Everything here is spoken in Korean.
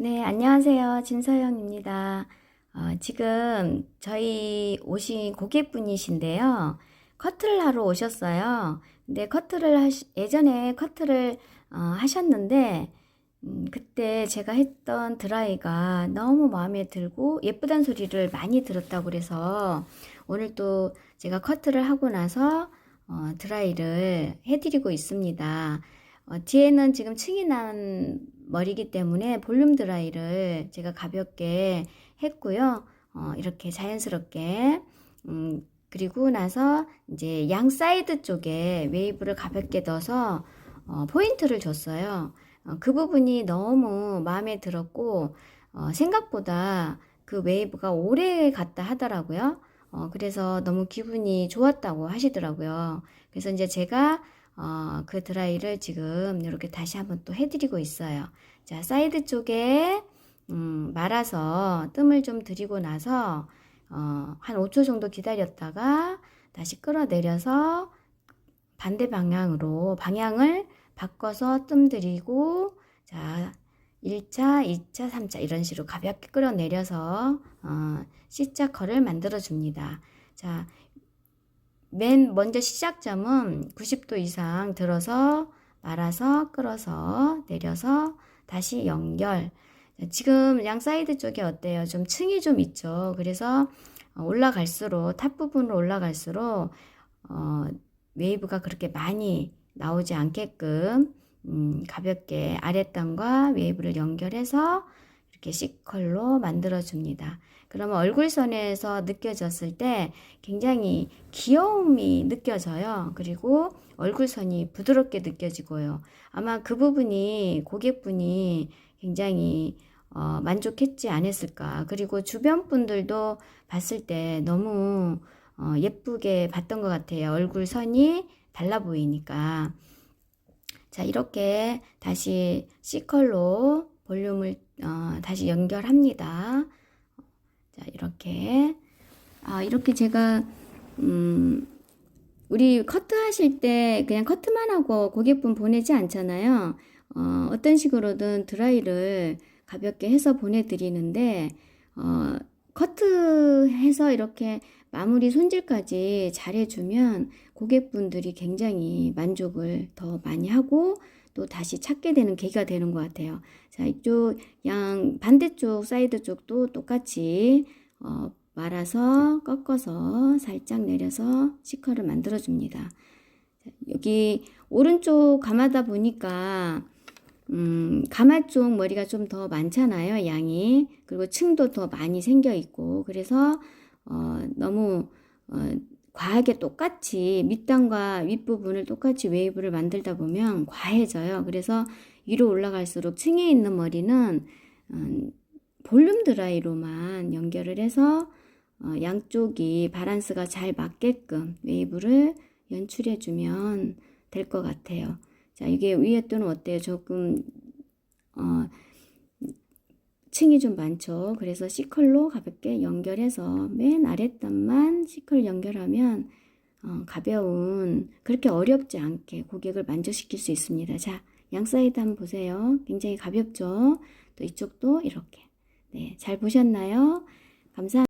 네, 안녕하세요. 진서영입니다. 어, 지금 저희 오신 고객분이신데요. 커트를 하러 오셨어요. 근데 커트를 하시, 예전에 커트를 어, 하셨는데, 음, 그때 제가 했던 드라이가 너무 마음에 들고 예쁘단 소리를 많이 들었다고 그래서 오늘 또 제가 커트를 하고 나서 어, 드라이를 해드리고 있습니다. 어, 뒤에는 지금 층이 난 머리이기 때문에 볼륨 드라이를 제가 가볍게 했고요. 어, 이렇게 자연스럽게 음, 그리고 나서 이제 양 사이드 쪽에 웨이브를 가볍게 넣어서 어, 포인트를 줬어요. 어, 그 부분이 너무 마음에 들었고 어, 생각보다 그 웨이브가 오래 갔다 하더라고요. 어, 그래서 너무 기분이 좋았다고 하시더라고요. 그래서 이제 제가 어, 그 드라이를 지금 이렇게 다시 한번 또 해드리고 있어요. 자, 사이드 쪽에 음, 말아서 뜸을 좀 들이고 나서 어, 한 5초 정도 기다렸다가 다시 끌어내려서 반대 방향으로 방향을 바꿔서 뜸 들이고 자 1차, 2차, 3차 이런 식으로 가볍게 끌어내려서 어, C자 컬을 만들어 줍니다. 자, 맨 먼저 시작점은 90도 이상 들어서 말아서 끌어서 내려서 다시 연결. 지금 양 사이드 쪽이 어때요? 좀 층이 좀 있죠. 그래서 올라갈수록 탑 부분으로 올라갈수록 어, 웨이브가 그렇게 많이 나오지 않게끔 음, 가볍게 아랫단과 웨이브를 연결해서 이렇게 C컬로 만들어 줍니다. 그러면 얼굴선에서 느껴졌을 때 굉장히 귀여움이 느껴져요. 그리고 얼굴선이 부드럽게 느껴지고요. 아마 그 부분이 고객분이 굉장히 어, 만족했지 않았을까. 그리고 주변 분들도 봤을 때 너무 어, 예쁘게 봤던 것 같아요. 얼굴 선이 달라 보이니까. 자, 이렇게 다시 C컬로 볼륨을 어, 다시 연결합니다. 자, 이렇게. 아, 이렇게 제가, 음, 우리 커트 하실 때 그냥 커트만 하고 고객분 보내지 않잖아요. 어, 어떤 식으로든 드라이를 가볍게 해서 보내드리는데, 어, 커트해서 이렇게 마무리 손질까지 잘해주면 고객분들이 굉장히 만족을 더 많이 하고 또 다시 찾게 되는 계기가 되는 것 같아요. 자, 이쪽 양 반대쪽 사이드 쪽도 똑같이 어, 말아서 꺾어서 살짝 내려서 시커를 만들어 줍니다. 여기 오른쪽 감아다 보니까 음, 가마 쪽 머리가 좀 더 많잖아요, 양이. 그리고 층도 더 많이 생겨 있고. 그래서, 어, 너무, 어, 과하게 똑같이 밑단과 윗부분을 똑같이 웨이브를 만들다 보면 과해져요. 그래서 위로 올라갈수록 층에 있는 머리는, 음, 볼륨 드라이로만 연결을 해서, 어, 양쪽이 바란스가 잘 맞게끔 웨이브를 연출해 주면 될 것 같아요. 자, 이게 위에 또는 어때요? 조금, 어, 층이 좀 많죠. 그래서 C컬로 가볍게 연결해서 맨 아랫단만 C컬 연결하면 어, 가벼운, 그렇게 어렵지 않게 고객을 만족시킬 수 있습니다. 자, 양 사이드 한번 보세요. 굉장히 가볍죠? 또 이쪽도 이렇게. 네, 잘 보셨나요? 감사합니다.